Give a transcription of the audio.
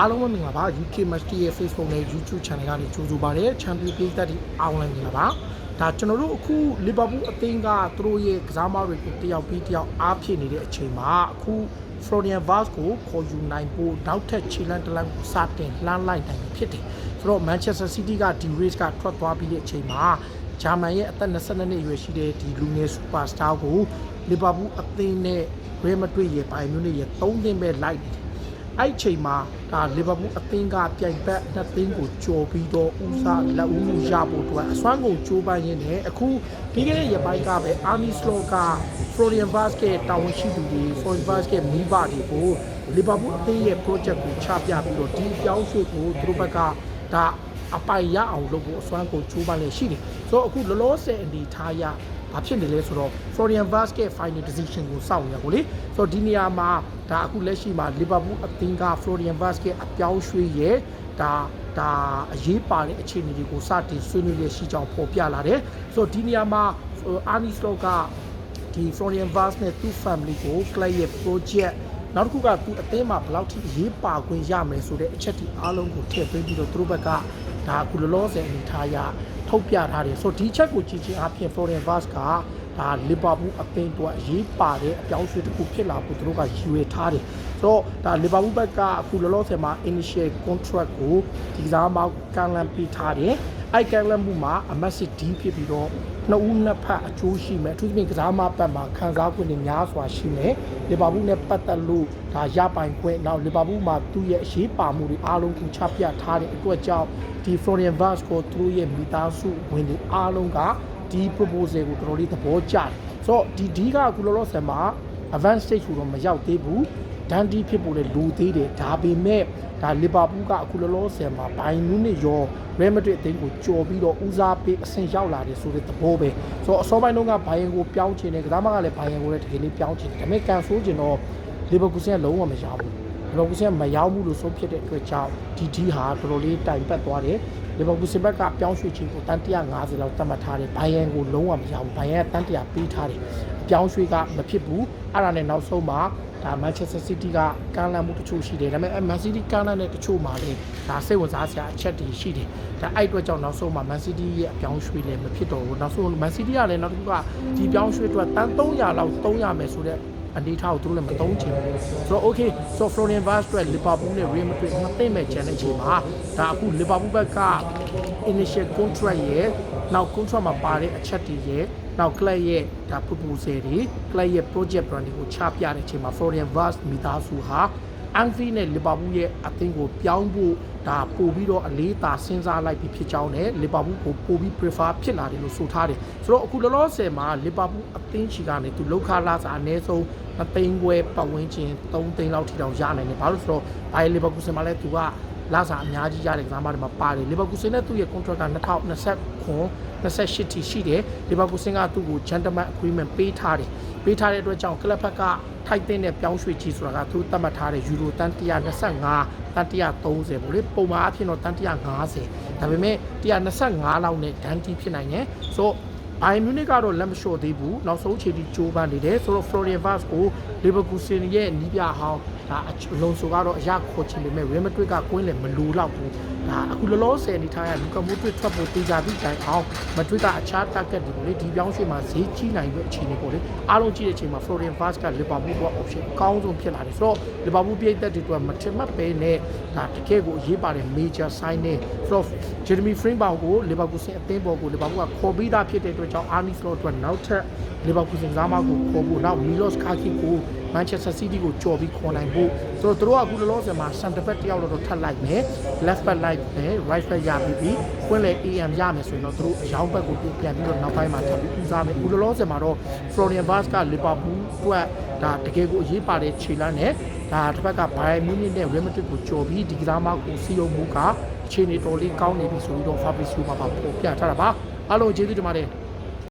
အားလုံးပဲမင်္ဂလာပါ UK Masti ရဲ့ Facebook နဲ့ YouTube Channel ကနေကြိုဆိုပါရစေ Champion Page တက်ဒီအောင်လိုင်းမင်္ဂလာပါဒါကျွန်တော်တို့အခု Liverpool အသင်းကသူတို့ရဲ့ကစားမတွေကိုတယောက်ပြီးတယောက်အားဖြစ်နေတဲ့အချိန်မှာအခု Florian Vaz ကိုခေါ်ယူနိုင်ဖို့နောက်ထပ်ခြေလမ်းတစ်လမ်းကိုစတင်လှမ်းလိုက်နိုင်ပြီဖြစ်တယ်ဆိုတော့ Manchester City ကဒီ race ကထွက်သွားပြီးတဲ့အချိန်မှာဂျာမန်ရဲ့အသက်22နှစ်အရွယ်ရှိတဲ့ဒီလူငယ် superstar ကို Liverpool အသင်းနဲ့ Real Madrid ရဲ့ပိုင်မျိုးနဲ့ရဲ့3သင်းပဲလိုက်နေတယ် အဲ့ဒီချိန်မှာဒါလီဗာပူးအသင်းကပြိုင်ဘက်နှစ်သင်းကိုကြော်ပြီးတော့ဦးစားလက်ဦးမှုရဖို့အတွက်အစွမ်းကုန်ကြိုးပမ်းရင်းနဲ့အခုပြီးခဲ့တဲ့ရက်ပိုင်းကပဲအာမီစလော့ကဖလိုရီယန်ဘတ်စကက်တာဝန်ရှိသူတွေဖလိုရီယန်ဘတ်စကက်မိဘတွေကိုလီဗာပူးအသင်းရဲ့ project ကိုချပြပြီးတော့ဒီအပြောင်းရွှေ့ကိုသူတို့ဘက်ကဒါအပိုင်ရအောင်လုပ်ဖို့အစွမ်းကုန်ကြိုးပမ်းနေရှိတယ်ဆိုတော့အခုလောလောဆယ်အနေထားရ ဘာဖြစ်နေလဲဆိုတော့ Florian Vaz ရဲ့ final decision ကိုစောင့်နေရကိုလေဆိုတော့ဒီနေရာမှာဒါအခုလက်ရှိမှာ Liverpool အသင်းက Florian Vaz ရဲ့အပြောင်းရွှေ့ရဲ့ဒါဒါအရေးပါတဲ့အခြေအနေတွေကိုစတင်ဆွေးနွေးရရှိကြောင်းဖော်ပြလာတယ်ဆိုတော့ဒီနေရာမှာ Arnie Slot ကဒီ Florian Vaz နဲ့သူ့ family ကို club ရဲ့ project နောက်တစ်ခုကသူအသင်းမှာဘယ်လောက်ထိအရေးပါခွင့်ရမယ်ဆိုတဲ့အချက်ဒီအားလုံးကိုထည့်သွင်းပြီးတော့သူတို့ဘက်ကဒါအခုလောလောဆယ်အနေထားအရ ထုတ်ပြထားတယ်ဆိုတော့ဒီချက်ကိုကြည့်ချင်းအပြင် Florian Vaz ကဒါလီဗာပူးအသင်းအတွက်အရေးပါတဲ့အပြောင်းအရွှေ့တစ်ခုဖြစ်လာဖို့သူတို့ကရည်ရွယ်ထားတယ်ဆိုတော့ဒါလီဗာပူးဘက်ကအခုလောလောဆယ်မှာ initial contract ကိုဒီကစားမကန်လန်ပေးထားတယ်အဲ့ကန်လန်မှုမှာအမတ်စစ်ဒီဖြစ်ပြီးတော့ နှစ်ဦးနှစ်ဖက်အကျိုးရှိမယ်အထူးသဖြင့်ကစားမပတ်မှာခံစား권တွေများစွာရှိမယ်လီဗာပူးနဲ့ပတ်သက်လို့ဒါရပိုင်ခွင့်နောက်လီဗာပူးမှာသူ့ရဲ့အရေးပါမှုတွေအားလုံးကိုချပြထားတဲ့အတွက်ကြောင့်ဒီ Florian Vaz ကိုသူတို့ရဲ့မိသားစုဝင်တွေအားလုံးကဒီ proposal ကိုတော်တော်လေးသဘောကျတယ်ဆိုတော့ဒီဒီကအခုလောလောဆယ်မှာ advanced stage ကိုတော့မရောက်သေးဘူး ဒန်ဒီဖြစ်ဖို့လည်းလိုသေးတယ်ဒါပေမဲ့ဒါလီဗာပူးကအခုလောလောဆယ်မှာဘိုင်နူးနဲ့ရောရဲမဒရစ်အသင်းကိုကြော်ပြီးတော့ဦးစားပေးအဆင့်ရောက်လာတယ်ဆိုတဲ့သဘောပဲဆိုတော့အစောပိုင်းတုန်းကဘိုင်ယန်ကိုပြောင်းချင်တယ်ကစားမကလည်းဘိုင်ယန်ကိုလည်းတကယ်လေးပြောင်းချင်တယ်ဒါပေမဲ့ကန်ဆိုးချင်တော့လီဗာပူးဆင်ကလုံးဝမရဘူးလီဗာပူးဆင်မရောက်ဘူးလို့ဆုံးဖြတ်တဲ့အတွက်ကြောင့်ဒီဒီဟာတော်တော်လေးတိုင်ပတ်သွားတယ်လီဗာပူးဆင်ဘက်ကပြောင်းရွှေ့ခြင်းကိုတန်150လောက်သတ်မှတ်ထားတယ်ဘိုင်ယန်ကိုလုံးဝမရဘူးဘိုင်ယန်ကတန်100ပေးထားတယ်အပြောင်းရွှေ့ကမဖြစ်ဘူးအဲ့ဒါနဲ့နောက်ဆုံးမှာ ဒါမန်ချက်စတာစီးတီးကကမ်းလှမ်းမှုတချို့ရှိတယ်ဒါပေမဲ့မန်စီးတီးကမ်းလှမ်းတဲ့တချို့မှာလည်းဒါစိတ်ဝင်စားစရာအချက်တွေရှိတယ်ဒါအဲ့အတွက်ကြောင့်နောက်ဆုံးမှာမန်စီးတီးရဲ့အပြောင်းရွှေ့လည်းမဖြစ်တော့ဘူးနောက်ဆုံးမန်စီးတီးကလည်းနောက်တစ်ခုကဒီပြောင်းရွှေ့အတွက်တန်300လောက်300မယ်ဆိုတဲ့အနေထားကိုသူတို့လည်းမသုံးချင်ဘူးဆိုတော့ okay ဆိုတော့ Florian Vaz အတွက် Liverpool နဲ့ Real Madrid နှစ်သိမ့်မဲ့ challenge ချိန်မှာဒါအခု Liverpool ဘက်က initial contract ရဲ့နောက် contract မှာပါတဲ့အချက်တွေရဲ့ နောက် club ရဲ့ဒါ proposal တွေ club ရဲ့ project plan တွေကိုချပြတဲ့အချိန်မှာ Florian Vaz မိသားစုဟာအန်ဖီနဲ့လီဗာပူးရဲ့အသင်းကိုပြောင်းဖို့ဒါပို့ပြီးတော့အလေးသာစဉ်းစားလိုက်ပြီးဖြစ်ကြောင်းနဲ့လီဗာပူးကိုပို့ပြီး prefer ဖြစ်လာတယ်လို့ဆိုထားတယ်ဆိုတော့အခုလောလောဆယ်မှာလီဗာပူးအသင်းချီကနေသူလောက်ခလာစာအနည်းဆုံးမသိန်းခွဲပတ်ဝန်းကျင်3သိန်းလောက်ထိတောင်ရနိုင်တယ်ဘာလို့ဆိုတော့ဘိုင်လီဗာပူးဆင်မှာလဲသူက လာစာအများကြီးရတဲ့ကစားမတွေမှာပါတယ်လီဗာပူးဆင်နဲ့သူ့ရဲ့ contract က2029 28ထိရှိတယ်လီဗာပူးဆင်ကသူ့ကို gentleman agreement ပေးထားတယ်ပေးထားတဲ့အတွက်ကြောင့်ကလပ်ဘက်ကထိုက်တဲ့နဲ့ပြောင်းရွှေ့ကြီးဆိုတာကသူသတ်မှတ်ထားတဲ့ယူရိုတန်125တန်130ပေါ့လေပုံမှန်အဖြစ်တော့တန်150ဒါပေမဲ့125လောက်နဲ့ဒန်တီဖြစ်နိုင်တယ်ဆိုတော့ ဘိုင်မြူနစ်ကတော့လက်မလျှော့သေးဘူးနောက်ဆုံးချိန်ထိကြိုးပမ်းနေတယ်ဆိုတော့ Florian Vaz ကိုလီဗာပူးဆင်ရဲ့နီးပြဟောင်းဒါအလုံးဆိုကတော့အရခေါ်ချင်ပေမဲ့ Real Madrid ကကွင်းလည်းမလိုတော့ဘူးဒါအခုလောလောဆယ်အနေထားရလူကမိုးတွေ့ထွက်ဖို့တေချာပြီးတိုင်အောင် Madrid ကအခြား target တွေပေါ့လေဒီပြောင်းရွှေ့မှာဈေးကြီးနိုင်တဲ့အခြေအနေပေါ့လေအားလုံးကြည့်တဲ့အချိန်မှာ Florian Vaz က Liverpool က option အကောင်းဆုံးဖြစ်လာတယ်ဆိုတော့ Liverpool ပြည်သက်တွေအတွက်မထင်မှတ်ပဲနဲ့ဒါတကယ်ကိုအရေးပါတဲ့ major sign နဲ့ so Jeremy Frimpong ကို Liverpool ဆင်အသင်းပေါ်ကို Liverpool ကခေါ်ပြီးသားဖြစ်တဲ့အတွက်ကြောင့် Arne Slot အတွက်နောက်ထပ် Liverpool ဆင်ကစားမကိုခေါ်ဖို့နောက် Milos Kaki ကို Manchester City ကိုကြော်ပြီးခေါ်နိုင်ဖို့ဆိုတော့သူတို့ကအခုလောလောဆယ်မှာ center back တယောက်တော့ထပ်လိုက်မယ် left back လိုက်မယ် right back ရပြီးပြီးကွင်းလေ AM ရမယ်ဆိုရင်တော့သူတို့အယောင်ဘက်ကိုပြန်ပြီးတော့နောက်ပိုင်းမှာထပ်ပြီးဦးစားမယ်အခုလောလောဆယ်မှာတော့ Florian Vaz က Liverpool အတွက်ဒါတကယ်ကိုအရေးပါတဲ့ခြေလမ်းနဲ့ဒါတစ်ဖက်က Bayern Munich နဲ့ Real Madrid ကိုကြော်ပြီးဒီကစားမကိုစီယုံမှုကအခြေအနေတော်လေးကောင်းနေပြီဆိုပြီးတော့ Fabrizio မှာပေါ်ပြထားတာပါအားလုံးကျေးဇူးတင်ပါတယ်